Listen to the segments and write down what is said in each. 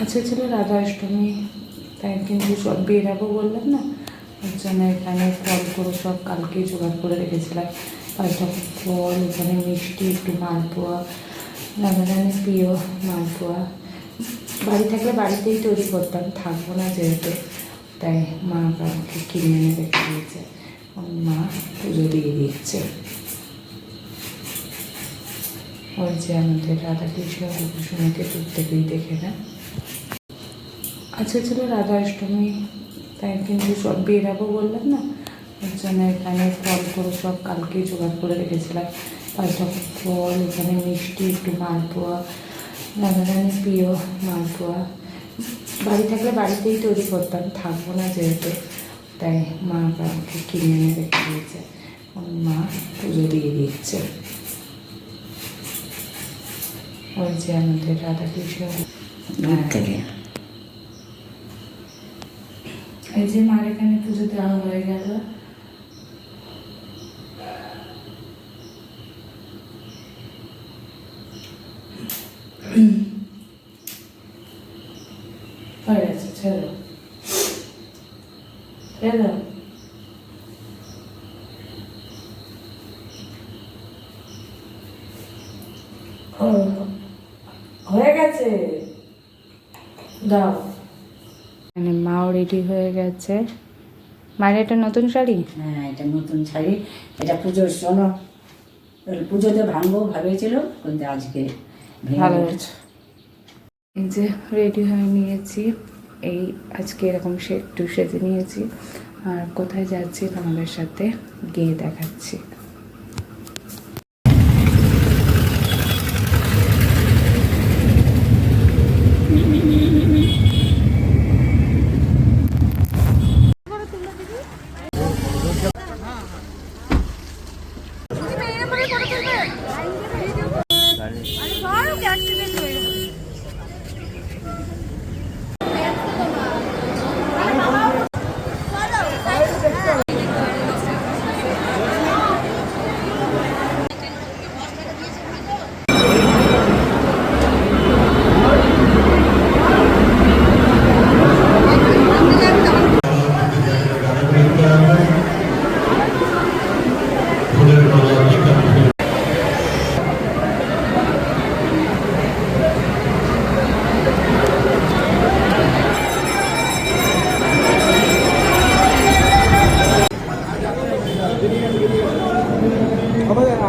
আচ্ছা ছিল রাধা অষ্টমী তাই কিন্তু সব বেরাবো বললাম না? ওর জন্য এখানে ফল করে সব কালকেই জোগাড় করে রেখেছিলাম। পাঁচটা ফল, এখানে মিষ্টি, একটু মালপোয়া, রাধারানীর প্রিয় মালপোয়া। বাড়ি থাকলে বাড়িতেই তৈরি করতাম, থাকব না যেহেতু, তাই মা আমাকে কিনে এনে রেখে দিয়েছে। মা পুজো দিয়ে দিচ্ছে ওই যে আমাদের রাধাকৃষ্ণ গোপুসোনাকে দূর থেকেই দেখে না আচ্ছা ছিল রাধা অষ্টমী, তাই কিন্তু সব বেরাবো বললাম না? ওর জন্য এখানে ফল করে সব কালকেই জোগাড় করে রেখেছিলাম। পাঁচটা ফল, এখানে মিষ্টি, একটু মালপোয়া রাধারানীর প্রিয় মালপোয়া। বাড়ি থাকলে বাড়িতেই তৈরি করতাম, থাকব না যেহেতু। তাই মা আমাকে কিনে এনে রেখে দিয়েছে। মা পুজো দিয়ে দিচ্ছে। ওই যে আমাদের রাধাকৃষ্ণ থেকে। এই যে মার এখানে পুজো দেওয়া হয়ে গেল। হয়ে গেছে ছেড়ে ছেড়ে ও, হয়ে গেছে। দাও। মানে মাও রেডি হয়ে গেছে। মায়ের এটা নতুন শাড়ি? হ্যাঁ এটা নতুন শাড়ি। এটা পুজোর জন্য পুজোতে ভাঙবো ভাবেছিল কিন্তু আজকে ভালো হয়েছে। যে রেডি হয়ে নিয়েছি। এই আজকে এরকম সে একটু সেজে নিয়েছি। আর কোথায় যাচ্ছি তোমাদের সাথে গিয়ে দেখাচ্ছি।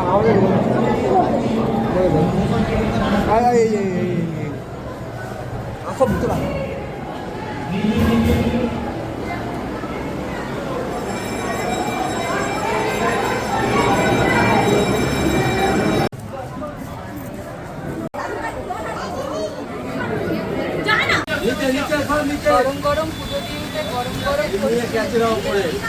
나오는 거. 아, 예, 예, 예, 예. 아, 그거 묻더라. નીચે નીચે સર નીચે ગરમ ગરમ ફૂટોથી ગરમ ગરમ નીચે ખેંચી રહ્યો પડે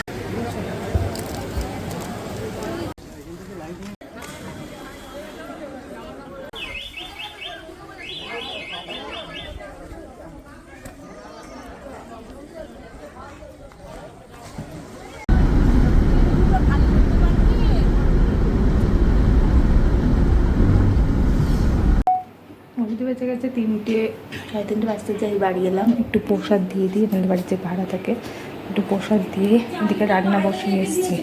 তিনটে, সাড়ে তিনটে বাজতে যাই বাড়ি এলাম। একটু প্রসাদ দিয়ে দিই আমাদের বাড়িতে ভাড়া থাকে। একটু প্রসাদ দিয়ে এদিকে রান্না বসিয়ে এসেছি।